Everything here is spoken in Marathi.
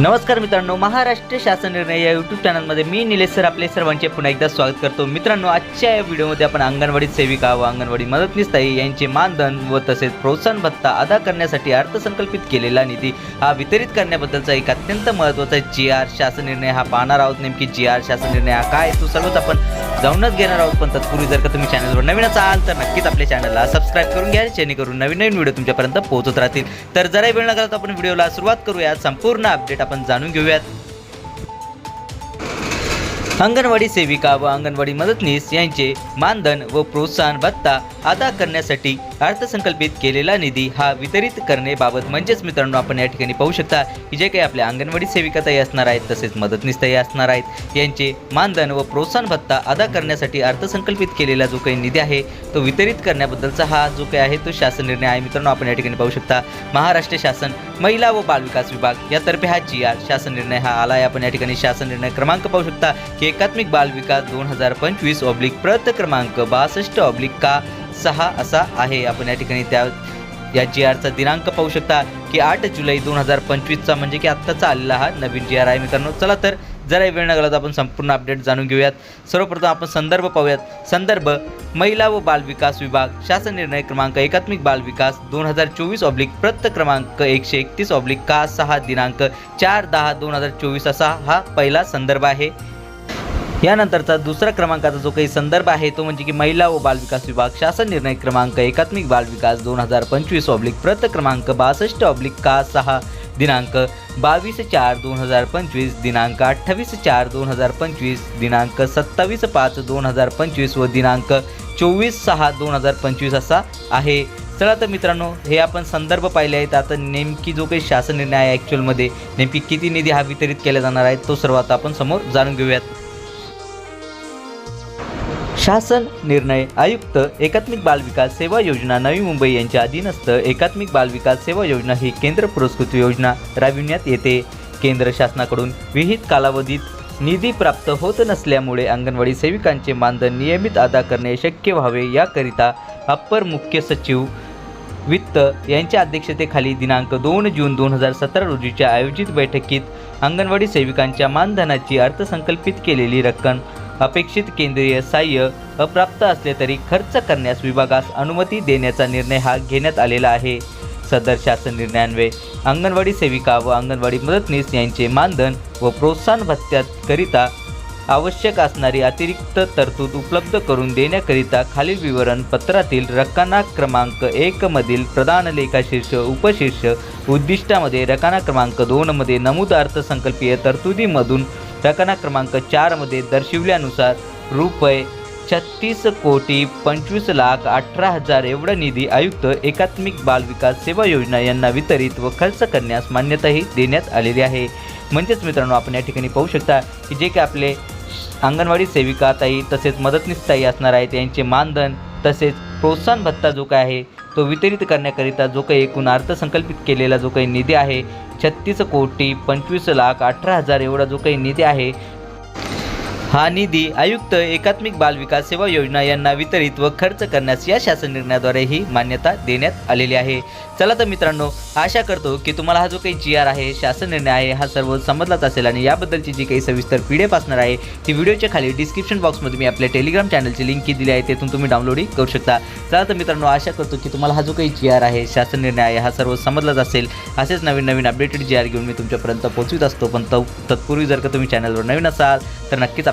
नमस्कार मित्रांनो महाराष्ट्र शासन निर्णय या यूट्यूब चॅनलमध्ये मी निलेश सर आपले सर्वांचे पुन्हा एकदा स्वागत करतो. मित्रांनो आजच्या या व्हिडिओमध्ये आपण अंगणवाडी सेविका व अंगणवाडी मदतनीस ताई यांचे मानधन व तसेच प्रोत्साहन भत्ता अदा करण्यासाठी अर्थसंकल्पित केलेला निधी हा वितरित करण्याबद्दलचा एक अत्यंत महत्त्वाचा जी आर शासन निर्णय हा पाहणार आहोत. नेमकी जी आर शासन निर्णय हा काय आहे तो सर्वच आपण जाऊनच घेणार आहोत पण तत्पूर्वी जर का तुम्ही चॅनलवर नवीन असाल तर नक्कीच आपल्या चॅनलला सबस्क्राईब करून घ्या जेणेकरून नवीन नवीन व्हिडिओ तुमच्यापर्यंत पोहोचत राहतील. तर जरा वेळ न घालता आपण व्हिडिओला सुरुवात करूया संपूर्ण अपडेट आपण जाणून घेऊयात. अंगणवाडी सेविका व अंगणवाडी मदतनीस यांचे मानधन व प्रोत्साहन भत्ता अदा करण्यासाठी अर्थसंकल्पित केलेला निधी हा वितरित करण्याबाबत म्हणजेच मित्रांनो आपण या ठिकाणी पाहू शकता की जे काही आपल्या अंगणवाडी सेविका असणार आहेत तसेच मदतनीस ताई असणार आहेत यांचे मानधन व प्रोत्साहन भत्ता अदा करण्यासाठी अर्थसंकल्पित केलेला जो काही निधी आहे तो वितरित करण्याबद्दलचा हा जो काही आहे तो शासन निर्णय आहे. मित्रांनो आपण या ठिकाणी पाहू शकता महाराष्ट्र शासन महिला व बालविकास विभाग यातर्फे हा जी आर शासन निर्णय हा आला आहे. आपण या ठिकाणी शासन निर्णय क्रमांक पाहू शकता की एकात्मिक बालविकास दोन हजार पंचवीस ऑब्लिक प्रत क्रमांक बासष्ट ऑब्लिक का सहा असा आहे. आपण या ठिकाणी त्या या जी आरचा दिनांक पाहू शकता की आठ जुलै दोन हजार पंचवीसचा म्हणजे की आत्ताचा आलेला हा नवीन जी आर आहे. मित्रांनो चला तर जरा वेळ न घालवता आपण संपूर्ण अपडेट जाणून घेऊयात. सर्वप्रथम आपण संदर्भ पाहूयात. संदर्भ महिला व बाल विकास विभाग शासन निर्णय क्रमांक एकात्मिक बाल विकास दोन हजार चोवीस ऑब्लिक प्रत क्रमांक एकशे एकतीस ऑब्लिक का सहा दिनांक चार दहा दोन हजार चोवीस असा हा पहिला संदर्भ आहे. यानंतरचा दुसरा क्रमांकाचा जो काही संदर्भ आहे तो म्हणजे की महिला व बालविकास विभाग शासन निर्णय क्रमांक एकात्मिक बालविकास दोन हजार पंचवीस ऑब्लिक प्रत क्रमांक बासष्ट ऑब्लिक का सहा दिनांक बावीस चार दोन हजार पंचवीस दिनांक अठ्ठावीस चार दोन हजार पंचवीस दिनांक सत्तावीस पाच दोन हजार पंचवीस व दिनांक चोवीस सहा दोन हजार पंचवीस असा आहे. चला तर मित्रांनो हे आपण संदर्भ पाहिले आहेत. आता नेमकी जो काही शासन निर्णय आहे ॲक्च्युअलमध्ये नेमकी किती निधी हा वितरित केला जाणार आहे तो सर्वात आपण समोर जाणून घेऊयात. शासन निर्णय आयुक्त एकात्मिक बाल विकास सेवा योजना नवी मुंबई यांच्या अधीनस्थ एकात्मिक बाल विकास सेवा योजना ही केंद्र पुरस्कृत योजना राबविण्यात येते. केंद्र शासनाकडून विहित कालावधीत निधी प्राप्त होत नसल्यामुळे अंगणवाडी सेविकांचे मानधन नियमित अदा करणे शक्य व्हावे याकरिता अप्पर मुख्य सचिव वित्त यांच्या अध्यक्षतेखाली दिनांक दोन जून दोन हजार सतरा रोजीच्या आयोजित बैठकीत अंगणवाडी सेविकांच्या मानधनाची अर्थसंकल्पित केलेली रक्कम अपेक्षित केंद्रीय सहाय्य अप्राप्त असले तरी खर्च करण्यास विभागास अनुमती देण्याचा निर्णय हा घेण्यात आलेला आहे. सदर शासन निर्णयान्वये अंगणवाडी सेविका व अंगणवाडी मदतनीस यांचे मानधन व प्रोत्साहन भत्त्याकरिता आवश्यक असणारी अतिरिक्त तरतूद उपलब्ध करून देण्याकरिता खालील विवरण पत्रातील रकाना क्रमांक एकमधील प्रधान लेखाशीर्ष उपशीर्ष उद्दिष्टामध्ये रकाना क्रमांक दोनमध्ये नमूद अर्थसंकल्पीय तरतुदीमधून प्रकरणा क्रमांक चारमध्ये दर्शविल्यानुसार रुपये छत्तीस कोटी पंचवीस लाख अठरा हजार एवढा निधी आयुक्त एकात्मिक बाल विकास सेवा योजना यांना वितरित व खर्च करण्यास मान्यताही देण्यात आलेली आहे. म्हणजेच मित्रांनो आपण या ठिकाणी पाहू शकता की जे काही आपले अंगणवाडी सेविका ताई तसेच मदतनीसताई असणार आहेत यांचे मानधन तसेच प्रोत्साहन भत्ता जो काय आहे तो वितरित करण्याकरिता जो काही एकूण अर्थसंकल्पित केलेला जो काही निधी आहे छत्तीस कोटी पंचवीस लाख अठरा हजार एवढा जो काही निधी आहे हा निधी आयुक्त एकात्मिक बाल विकास सेवा योजना यांना वितरित व खर्च करण्यास या शासन निर्णयाद्वारे ही मान्यता देण्यात आलेली आहे. चला तर मित्रांनो आशा करतो की तुम्हाला हा जो काही जी आर आहे शासन निर्णय आहे हा सर्व समजलाच असेल आणि याबद्दलची जी काही सविस्तर पी डी एफ असणार आहे ती व्हिडिओच्या खाली डिस्क्रिप्शन बॉक्समध्ये मी आपल्या टेलिग्राम चॅनलची लिंक दिली आहे तेथून तुम्ही डाउनलोडही करू शकता. चला तर मित्रांनो आशा करतो की तुम्हाला हा जो काही जी आर आहे शासन निर्णय आहे हा सर्व समजलाच असेल. असेच नवीन नवीन अपडेटेड जी आर घेऊन मी तुमच्यापर्यंत पोहोचवित असतो पण तत्पूर्वी जर का तुम्ही चॅनलवर नवीन असाल तर नक्कीच